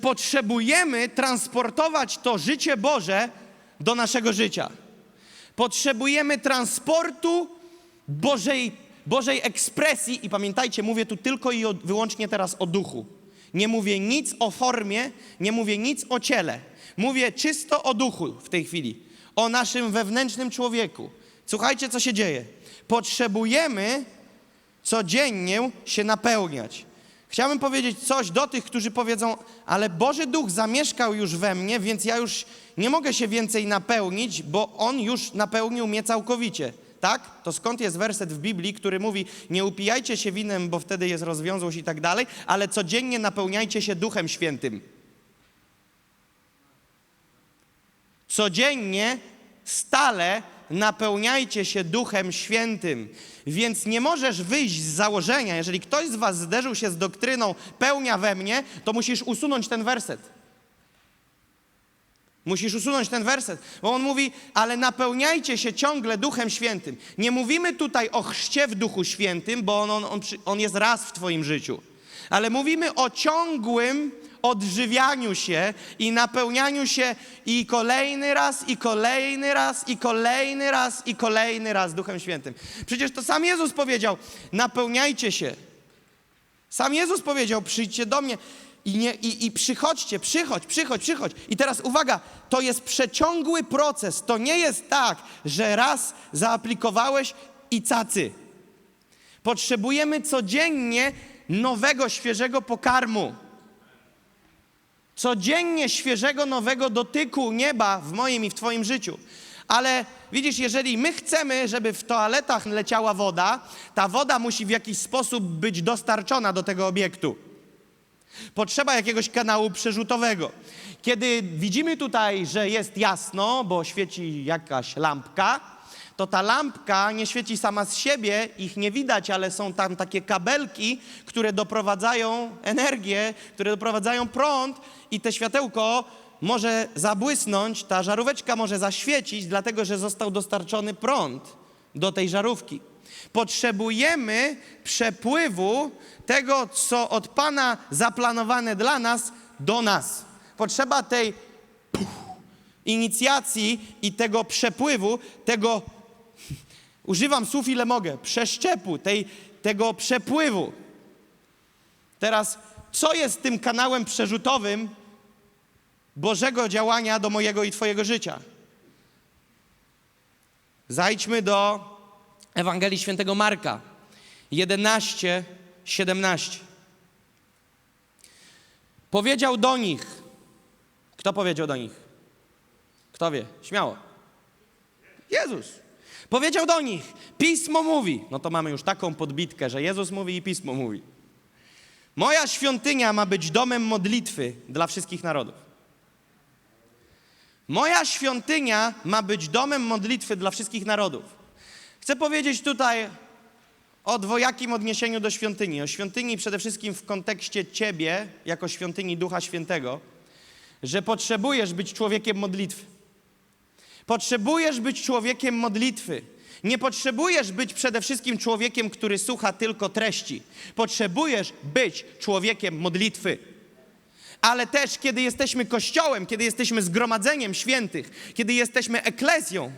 Potrzebujemy transportować to życie Boże do naszego życia. Potrzebujemy transportu Bożej, Bożej ekspresji i pamiętajcie, mówię tu tylko i o, wyłącznie teraz o duchu. Nie mówię nic o formie, nie mówię nic o ciele. Mówię czysto o duchu w tej chwili, o naszym wewnętrznym człowieku. Słuchajcie, co się dzieje. Potrzebujemy codziennie się napełniać. Chciałbym powiedzieć coś do tych, którzy powiedzą, ale Boży Duch zamieszkał już we mnie, więc ja już nie mogę się więcej napełnić, bo On już napełnił mnie całkowicie. Tak? To skąd jest werset w Biblii, który mówi, nie upijajcie się winem, bo wtedy jest rozwiązłość i tak dalej, ale codziennie napełniajcie się Duchem Świętym. Codziennie, stale napełniajcie się Duchem Świętym. Więc nie możesz wyjść z założenia, jeżeli ktoś z Was zderzył się z doktryną pełnia we mnie, to musisz usunąć ten werset. Musisz usunąć ten werset, bo on mówi, ale napełniajcie się ciągle Duchem Świętym. Nie mówimy tutaj o chrzcie w Duchu Świętym, bo on, on, on, on jest raz w Twoim życiu, ale mówimy o ciągłym odżywianiu się i napełnianiu się i kolejny raz, i kolejny raz, i kolejny raz, i kolejny raz Duchem Świętym. Przecież to sam Jezus powiedział, napełniajcie się. Sam Jezus powiedział: przyjdźcie do mnie i, nie, i, i przychodźcie, przychodź, przychodź, przychodź. I teraz uwaga, to jest przeciągły proces. To nie jest tak, że raz zaaplikowałeś i cacy. Potrzebujemy codziennie nowego, świeżego pokarmu. Codziennie świeżego, nowego dotyku nieba w moim i w Twoim życiu. Ale widzisz, jeżeli my chcemy, żeby w toaletach leciała woda, ta woda musi w jakiś sposób być dostarczona do tego obiektu. Potrzeba jakiegoś kanału przerzutowego. Kiedy widzimy tutaj, że jest jasno, bo świeci jakaś lampka, to ta lampka nie świeci sama z siebie, ich nie widać, ale są tam takie kabelki, które doprowadzają energię, które doprowadzają prąd i te światełko może zabłysnąć, ta żaróweczka może zaświecić, dlatego że został dostarczony prąd do tej żarówki. Potrzebujemy przepływu tego, co od Pana zaplanowane dla nas, do nas. Potrzeba tej inicjacji i tego przepływu, tego, używam słów ile mogę, przeszczepu, tej, tego przepływu. Teraz, co jest tym kanałem przerzutowym Bożego działania do mojego i Twojego życia? Zajdźmy do Ewangelii Świętego Marka 11, 17. Powiedział do nich. Kto powiedział do nich? Kto wie? Śmiało. Jezus. Powiedział do nich. Pismo mówi. No to mamy już taką podbitkę, że Jezus mówi i Pismo mówi. Moja świątynia ma być domem modlitwy dla wszystkich narodów. Moja świątynia ma być domem modlitwy dla wszystkich narodów. Chcę powiedzieć tutaj o dwojakim odniesieniu do świątyni. O świątyni przede wszystkim w kontekście Ciebie, jako świątyni Ducha Świętego, że potrzebujesz być człowiekiem modlitwy. Potrzebujesz być człowiekiem modlitwy. Nie potrzebujesz być przede wszystkim człowiekiem, który słucha tylko treści. Potrzebujesz być człowiekiem modlitwy. Ale też, kiedy jesteśmy kościołem, kiedy jesteśmy zgromadzeniem świętych, kiedy jesteśmy eklezją,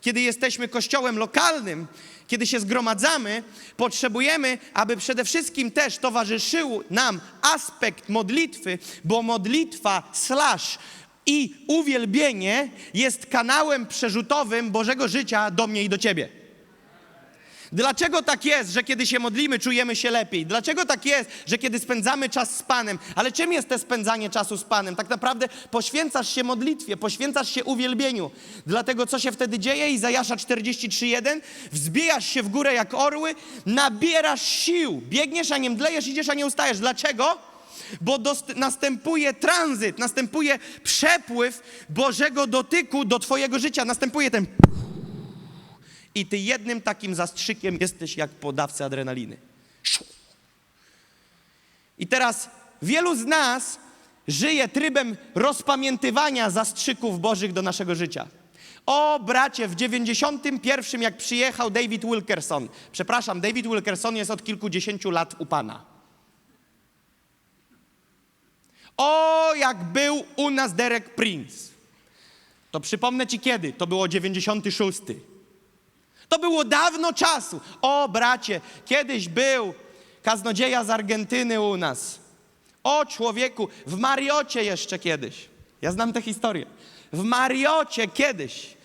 kiedy jesteśmy kościołem lokalnym, kiedy się zgromadzamy, potrzebujemy, aby przede wszystkim też towarzyszył nam aspekt modlitwy, bo modlitwa slash i uwielbienie jest kanałem przerzutowym Bożego życia do mnie i do ciebie. Dlaczego tak jest, że kiedy się modlimy, czujemy się lepiej? Dlaczego tak jest, że kiedy spędzamy czas z Panem? Ale czym jest to spędzanie czasu z Panem? Tak naprawdę poświęcasz się modlitwie, poświęcasz się uwielbieniu. Dlatego co się wtedy dzieje? Izajasza 43:1 Wzbijasz się w górę jak orły, nabierasz sił. Biegniesz, a nie mdlejesz, idziesz, a nie ustajesz. Dlaczego? Bo następuje tranzyt, następuje przepływ Bożego dotyku do Twojego życia. Następuje ten i ty jednym takim zastrzykiem jesteś jak podawca adrenaliny. I teraz wielu z nas żyje trybem rozpamiętywania zastrzyków Bożych do naszego życia. O bracie, w 91 jak przyjechał David Wilkerson, przepraszam, David Wilkerson jest od kilkudziesięciu lat u Pana. O, jak był u nas Derek Prince. To przypomnę ci kiedy. To było 96. To było dawno czasu. O, bracie, kiedyś był kaznodzieja z Argentyny u nas. O, człowieku, w Mariocie jeszcze kiedyś. Ja znam tę historię. W Mariocie kiedyś.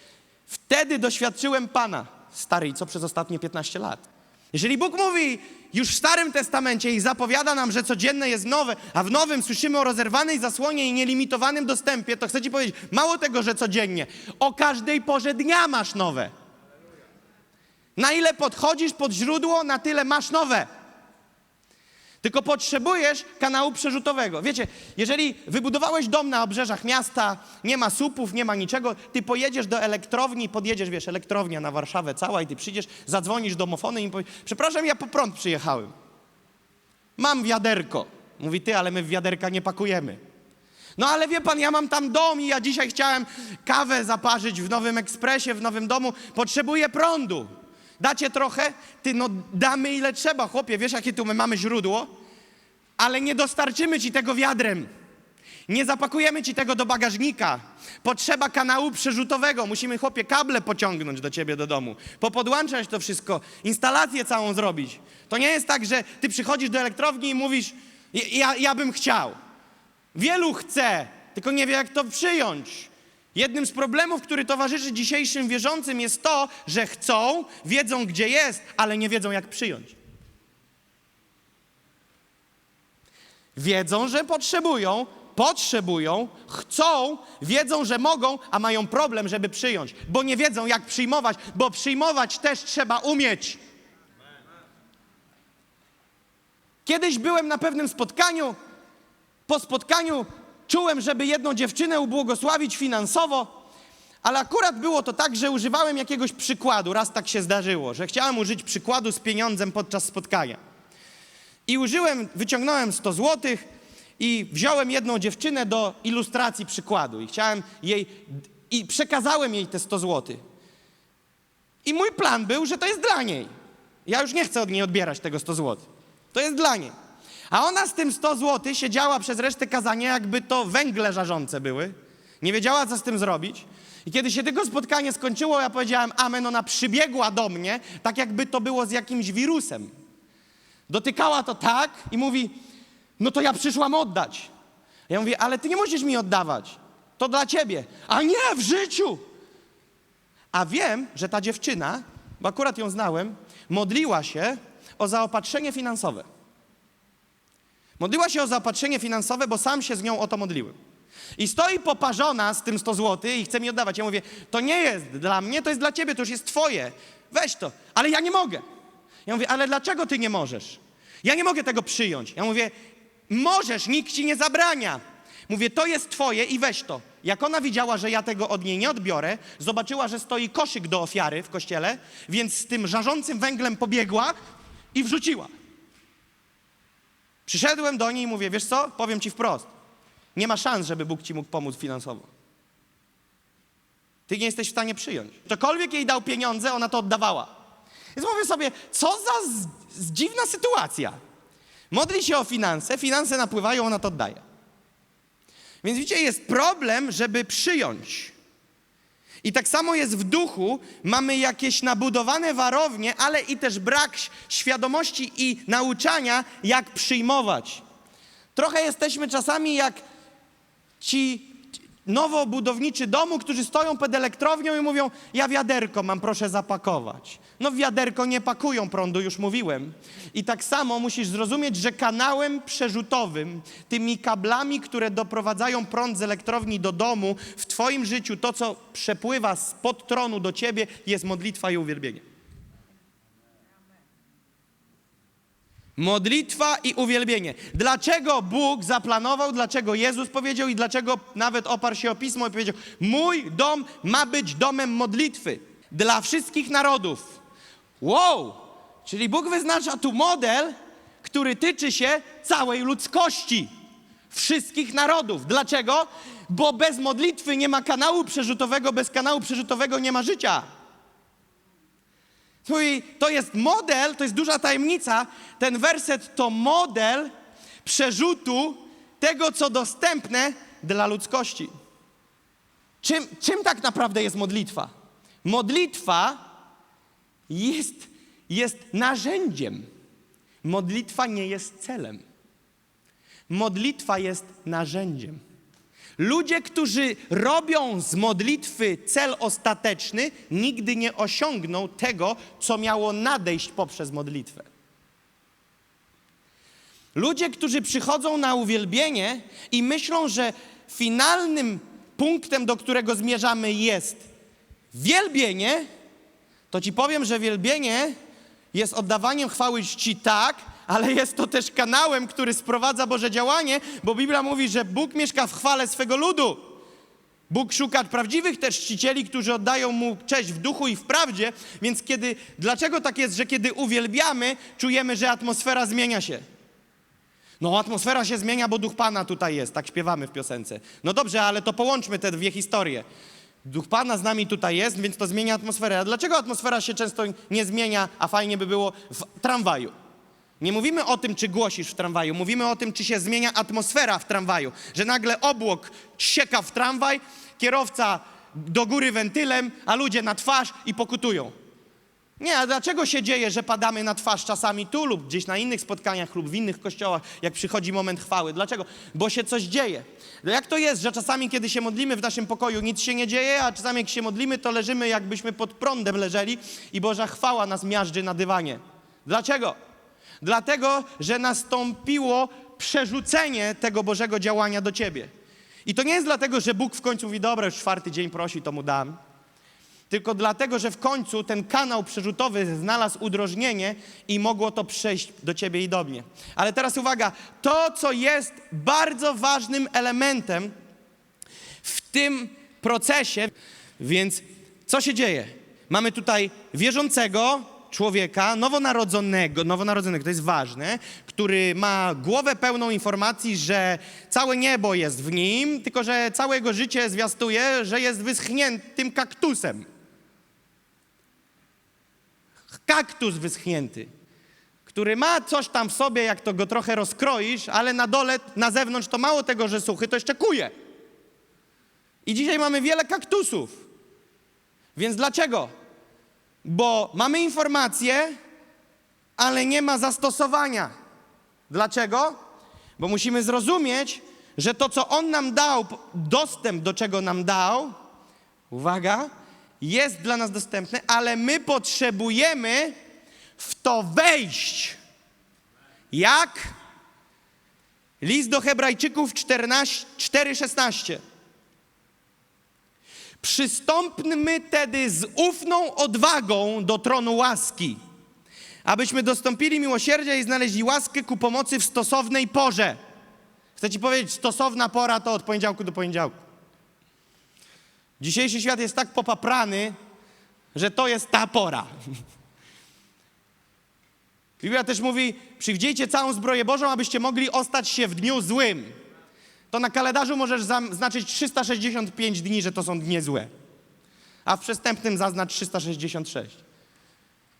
Wtedy doświadczyłem Pana. Stary, i co przez ostatnie 15 lat? Jeżeli Bóg mówi już w Starym Testamencie i zapowiada nam, że codzienne jest nowe, a w Nowym słyszymy o rozerwanej zasłonie i nielimitowanym dostępie, to chcę Ci powiedzieć, mało tego, że codziennie, o każdej porze dnia masz nowe. Na ile podchodzisz pod źródło, na tyle masz nowe. Tylko potrzebujesz kanału przerzutowego. Wiecie, jeżeli wybudowałeś dom na obrzeżach miasta, nie ma słupów, nie ma niczego, ty pojedziesz do elektrowni, podjedziesz, wiesz, elektrownia na Warszawę cała i ty przyjdziesz, zadzwonisz domofony i powiesz, przepraszam, ja po prąd przyjechałem. Mam wiaderko. Mówi, ty, ale my w wiaderka nie pakujemy. No ale wie pan, ja mam tam dom i ja dzisiaj chciałem kawę zaparzyć w Nowym Ekspresie, w nowym domu. Potrzebuję prądu. Dacie trochę? Ty, no damy ile trzeba, chłopie. Wiesz, jakie tu my mamy źródło? Ale nie dostarczymy ci tego wiadrem. Nie zapakujemy ci tego do bagażnika. Potrzeba kanału przerzutowego. Musimy, chłopie, kable pociągnąć do ciebie do domu. Popodłączać to wszystko. Instalację całą zrobić. To nie jest tak, że ty przychodzisz do elektrowni i mówisz, ja, ja bym chciał. Wielu chce, tylko nie wie, jak to przyjąć. Jednym z problemów, który towarzyszy dzisiejszym wierzącym, jest to, że chcą, wiedzą, gdzie jest, ale nie wiedzą, jak przyjąć. Wiedzą, że potrzebują, potrzebują, chcą, wiedzą, że mogą, a mają problem, żeby przyjąć, bo nie wiedzą, jak przyjmować, bo przyjmować też trzeba umieć. Kiedyś byłem na pewnym spotkaniu. Po spotkaniu czułem, żeby jedną dziewczynę ubłogosławić finansowo, ale akurat było to tak, że używałem jakiegoś przykładu. Raz tak się zdarzyło, że chciałem użyć przykładu z pieniądzem podczas spotkania. I użyłem, wyciągnąłem 100 złotych i wziąłem jedną dziewczynę do ilustracji przykładu i chciałem jej, i przekazałem jej te 100 złotych. I mój plan był, że to jest dla niej. Ja już nie chcę od niej odbierać tego 100 złotych. To jest dla niej. A ona z tym 100 zł siedziała przez resztę kazania, jakby to węgle żarzące były. Nie wiedziała, co z tym zrobić. I kiedy się tego spotkanie skończyło, ja powiedziałem amen, ona przybiegła do mnie, tak jakby to było z jakimś wirusem. Dotykała to tak i mówi, no to ja przyszłam oddać. Ja mówię, ale ty nie musisz mi oddawać. To dla ciebie. A nie, w życiu. A wiem, że ta dziewczyna, bo akurat ją znałem, modliła się o zaopatrzenie finansowe. Modliła się o zaopatrzenie finansowe, bo sam się z nią o to modliłem. I stoi poparzona z tym 100 zł i chce mi oddawać. Ja mówię, to nie jest dla mnie, to jest dla ciebie, to już jest twoje. Weź to. Ale ja nie mogę. Ja mówię, ale dlaczego ty nie możesz? Ja nie mogę tego przyjąć. Ja mówię, możesz, nikt ci nie zabrania. Mówię, to jest twoje i weź to. Jak ona widziała, że ja tego od niej nie odbiorę, zobaczyła, że stoi koszyk do ofiary w kościele, więc z tym żarzącym węglem pobiegła i wrzuciła. Przyszedłem do niej i mówię, wiesz co, powiem ci wprost, nie ma szans, żeby Bóg ci mógł pomóc finansowo. Ty nie jesteś w stanie przyjąć. Ktokolwiek jej dał pieniądze, ona to oddawała. Więc mówię sobie, co za z, z dziwna sytuacja. Modli się o finanse, finanse napływają, ona to oddaje. Więc widzicie, jest problem, żeby przyjąć. I tak samo jest w duchu, mamy jakieś nabudowane warownie, ale i też brak świadomości i nauczania, jak przyjmować. Trochę jesteśmy czasami jak ci nowo budowniczy domu, którzy stoją pod elektrownią i mówią, ja wiaderko mam, proszę zapakować. No wiaderko nie pakują prądu, już mówiłem. I tak samo musisz zrozumieć, że kanałem przerzutowym, tymi kablami, które doprowadzają prąd z elektrowni do domu, w twoim życiu to, co przepływa spod tronu do ciebie, jest modlitwa i uwielbienie. Modlitwa i uwielbienie. Dlaczego Bóg zaplanował, dlaczego Jezus powiedział i dlaczego nawet oparł się o pismo i powiedział: Mój dom ma być domem modlitwy dla wszystkich narodów. Wow! Czyli Bóg wyznacza tu model, który tyczy się całej ludzkości, wszystkich narodów. Dlaczego? Bo bez modlitwy nie ma kanału przerzutowego, bez kanału przerzutowego nie ma życia. I to jest model, to jest duża tajemnica. Ten werset to model przerzutu tego, co dostępne dla ludzkości. Czym, czym tak naprawdę jest modlitwa? Modlitwa jest, jest narzędziem. Modlitwa nie jest celem. Modlitwa jest narzędziem. Ludzie, którzy robią z modlitwy cel ostateczny, nigdy nie osiągną tego, co miało nadejść poprzez modlitwę. Ludzie, którzy przychodzą na uwielbienie i myślą, że finalnym punktem, do którego zmierzamy, jest wielbienie, to ci powiem, że wielbienie jest oddawaniem chwały czci tak, ale jest to też kanałem, który sprowadza Boże działanie, bo Biblia mówi, że Bóg mieszka w chwale swego ludu. Bóg szuka prawdziwych też czcicieli, którzy oddają Mu cześć w duchu i w prawdzie, więc kiedy, dlaczego tak jest, że kiedy uwielbiamy, czujemy, że atmosfera zmienia się? No, atmosfera się zmienia, bo duch Pana tutaj jest, tak śpiewamy w piosence. No dobrze, ale to połączmy te dwie historie. Duch Pana z nami tutaj jest, więc to zmienia atmosferę. A dlaczego atmosfera się często nie zmienia, a fajnie by było w tramwaju? Nie mówimy o tym, czy głosisz w tramwaju, mówimy o tym, czy się zmienia atmosfera w tramwaju. Że nagle obłok sieka w tramwaj, kierowca do góry wentylem, a ludzie na twarz i pokutują. Nie, a dlaczego się dzieje, że padamy na twarz czasami tu lub gdzieś na innych spotkaniach lub w innych kościołach, jak przychodzi moment chwały? Dlaczego? Bo się coś dzieje. No jak to jest, że czasami, kiedy się modlimy w naszym pokoju, nic się nie dzieje, a czasami, jak się modlimy, to leżymy, jakbyśmy pod prądem leżeli i Boża chwała nas miażdży na dywanie. Dlaczego? Dlatego, że nastąpiło przerzucenie tego Bożego działania do ciebie. I to nie jest dlatego, że Bóg w końcu mówi, dobra, już czwarty dzień prosi, to mu dam tylko dlatego, że w końcu ten kanał przerzutowy znalazł udrożnienie i mogło to przejść do ciebie i do mnie. Ale teraz uwaga, to, co jest bardzo ważnym elementem w tym procesie, więc co się dzieje? Mamy tutaj wierzącego człowieka, nowonarodzonego, nowonarodzonego, to jest ważne, który ma głowę pełną informacji, że całe niebo jest w nim, tylko że całe jego życie zwiastuje, że jest wyschniętym kaktusem kaktus wyschnięty, który ma coś tam w sobie, jak to go trochę rozkroisz, ale na dole, na zewnątrz to mało tego, że suchy, to jeszcze kuje. I dzisiaj mamy wiele kaktusów. Więc dlaczego? Bo mamy informacje, ale nie ma zastosowania. Dlaczego? Bo musimy zrozumieć, że to, co On nam dał, dostęp do czego nam dał, uwaga, jest dla nas dostępne, ale my potrzebujemy w to wejść. Jak? List do Hebrajczyków 4:16. Przystąpmy tedy z ufną odwagą do tronu łaski, abyśmy dostąpili miłosierdzia i znaleźli łaskę ku pomocy w stosownej porze. Chcę ci powiedzieć, stosowna pora to od poniedziałku do poniedziałku. Dzisiejszy świat jest tak popaprany, że to jest ta pora. Biblia też mówi: przywdziejcie całą zbroję Bożą, abyście mogli ostać się w dniu złym. To na kalendarzu możesz zaznaczyć 365 dni, że to są dni złe. A w przestępnym zaznacz 366.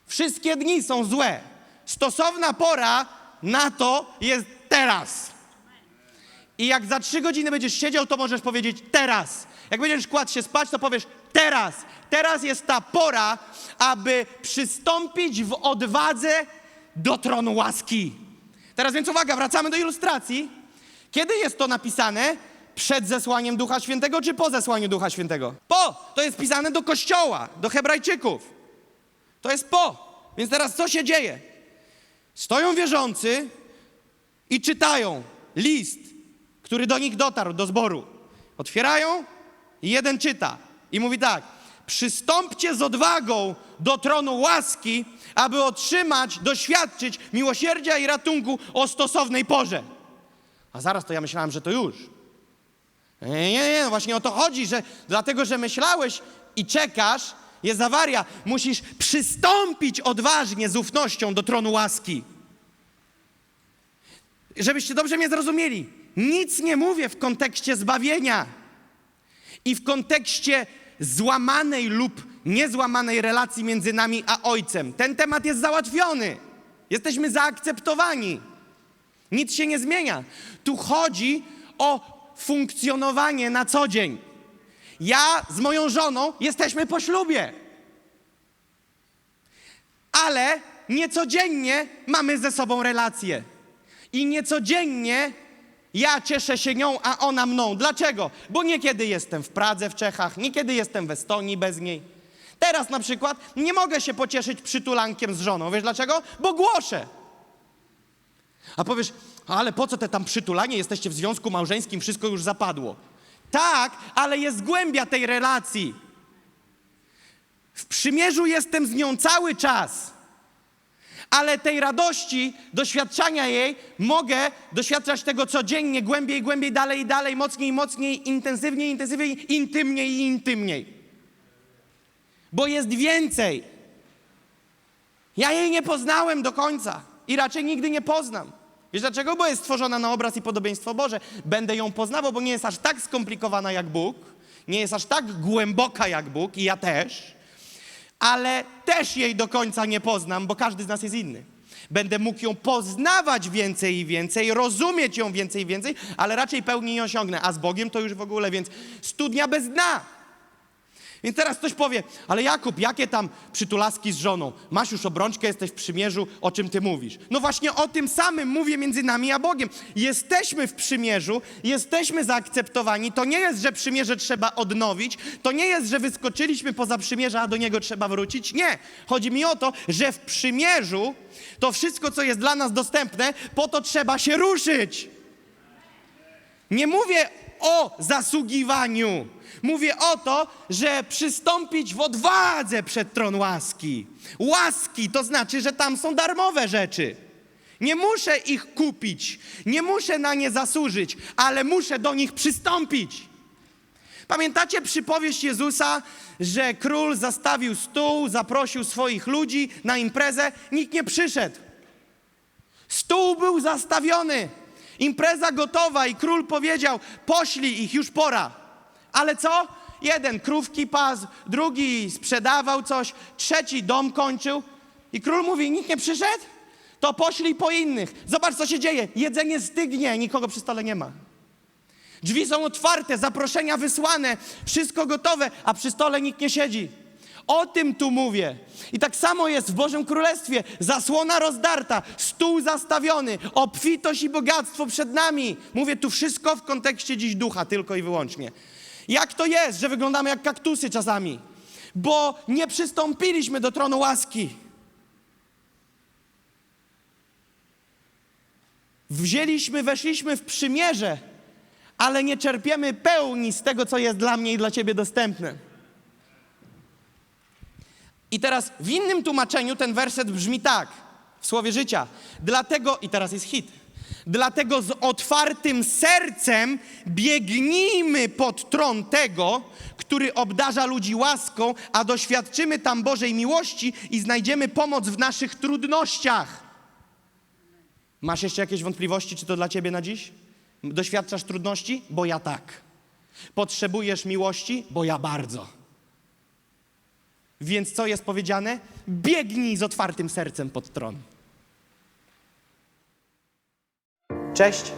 Wszystkie dni są złe. Stosowna pora na to jest teraz. I jak za trzy godziny będziesz siedział, to możesz powiedzieć teraz. Jak będziesz kładł się spać, to powiesz teraz. Teraz jest ta pora, aby przystąpić w odwadze do tronu łaski. Teraz więc uwaga, wracamy do ilustracji. Kiedy jest to napisane? Przed zesłaniem Ducha Świętego czy po zesłaniu Ducha Świętego? Po! To jest pisane do kościoła, do Hebrajczyków. To jest po. Więc teraz co się dzieje? Stoją wierzący i czytają list, który do nich dotarł, do zboru. Otwierają i jeden czyta i mówi tak: Przystąpcie z odwagą do tronu łaski, aby otrzymać, doświadczyć miłosierdzia i ratunku o stosownej porze. A zaraz to ja myślałem, że to już. Nie, nie, nie, no właśnie o to chodzi, że dlatego, że myślałeś i czekasz, jest awaria. Musisz przystąpić odważnie z ufnością do tronu łaski. Żebyście dobrze mnie zrozumieli, nic nie mówię w kontekście zbawienia i w kontekście złamanej lub niezłamanej relacji między nami a Ojcem. Ten temat jest załatwiony. Jesteśmy zaakceptowani. Nic się nie zmienia. Tu chodzi o funkcjonowanie na co dzień. Ja z moją żoną jesteśmy po ślubie. Ale niecodziennie mamy ze sobą relacje. I niecodziennie ja cieszę się nią, a ona mną. Dlaczego? Bo niekiedy jestem w Pradze, w Czechach, niekiedy jestem w Estonii bez niej. Teraz na przykład nie mogę się pocieszyć przytulankiem z żoną. Wiesz dlaczego? Bo głoszę. A powiesz, ale po co te tam przytulanie? Jesteście w związku małżeńskim, wszystko już zapadło. Tak, ale jest głębia tej relacji. W przymierzu jestem z nią cały czas. Ale tej radości, doświadczania jej, mogę doświadczać tego codziennie, głębiej, głębiej, dalej i dalej, mocniej, mocniej, intensywniej, intensywniej, intymniej i intymniej. Bo jest więcej. Ja jej nie poznałem do końca i raczej nigdy nie poznam. Wiesz dlaczego? Bo jest stworzona na obraz i podobieństwo Boże. Będę ją poznawał, bo nie jest aż tak skomplikowana jak Bóg, nie jest aż tak głęboka jak Bóg i ja też, ale też jej do końca nie poznam, bo każdy z nas jest inny. Będę mógł ją poznawać więcej i więcej, rozumieć ją więcej i więcej, ale raczej pełni nie osiągnę. A z Bogiem to już w ogóle, więc studnia bez dna. Więc teraz ktoś powie, ale Jakub, jakie tam przytulaski z żoną? Masz już obrączkę, jesteś w przymierzu, o czym ty mówisz? No właśnie o tym samym mówię między nami a Bogiem. Jesteśmy w przymierzu, jesteśmy zaakceptowani. To nie jest, że przymierze trzeba odnowić, to nie jest, że wyskoczyliśmy poza przymierze, a do niego trzeba wrócić. Nie. Chodzi mi o to, że w przymierzu to wszystko, co jest dla nas dostępne, po to trzeba się ruszyć. Nie mówię o zasługiwaniu. Mówię o to, że przystąpić w odwadze przed tron łaski. Łaski to znaczy, że tam są darmowe rzeczy. Nie muszę ich kupić, nie muszę na nie zasłużyć, ale muszę do nich przystąpić. Pamiętacie przypowieść Jezusa, że król zastawił stół, zaprosił swoich ludzi na imprezę, nikt nie przyszedł. Stół był zastawiony, impreza gotowa i król powiedział: Poślij ich, już pora. Ale co? Jeden krówki pasł, drugi sprzedawał coś, trzeci dom kończył. I król mówi: Nikt nie przyszedł? To poślij po innych. Zobacz, co się dzieje. Jedzenie stygnie, nikogo przy stole nie ma. Drzwi są otwarte, zaproszenia wysłane, wszystko gotowe, a przy stole nikt nie siedzi. O tym tu mówię. I tak samo jest w Bożym Królestwie. Zasłona rozdarta, stół zastawiony, obfitość i bogactwo przed nami. Mówię tu wszystko w kontekście dziś ducha, tylko i wyłącznie. Jak to jest, że wyglądamy jak kaktusy czasami? Bo nie przystąpiliśmy do tronu łaski. Wzięliśmy, weszliśmy w przymierze, ale nie czerpiemy pełni z tego, co jest dla mnie i dla ciebie dostępne. I teraz w innym tłumaczeniu ten werset brzmi tak, w słowie życia. Dlatego, i teraz jest hit, dlatego z otwartym sercem biegnijmy pod tron tego, który obdarza ludzi łaską, a doświadczymy tam Bożej miłości i znajdziemy pomoc w naszych trudnościach. Masz jeszcze jakieś wątpliwości, czy to dla ciebie na dziś? Doświadczasz trudności? Bo ja tak. Potrzebujesz miłości? Bo ja bardzo. Więc co jest powiedziane? Biegnij z otwartym sercem pod tron. Cześć,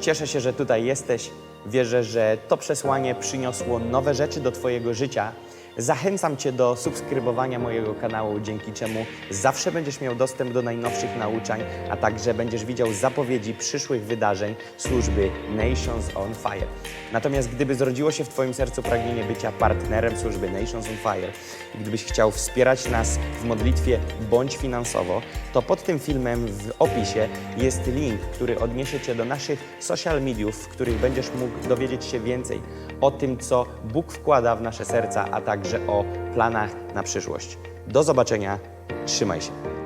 cieszę się, że tutaj jesteś. Wierzę, że to przesłanie przyniosło nowe rzeczy do Twojego życia. Zachęcam Cię do subskrybowania mojego kanału, dzięki czemu zawsze będziesz miał dostęp do najnowszych nauczań, a także będziesz widział zapowiedzi przyszłych wydarzeń służby Nations on Fire. Natomiast gdyby zrodziło się w Twoim sercu pragnienie bycia partnerem służby Nations on Fire i gdybyś chciał wspierać nas w modlitwie bądź finansowo, to pod tym filmem w opisie jest link, który odniesie Cię do naszych social mediów, w których będziesz mógł dowiedzieć się więcej o tym, co Bóg wkłada w nasze serca, a także o planach na przyszłość. Do zobaczenia, trzymaj się.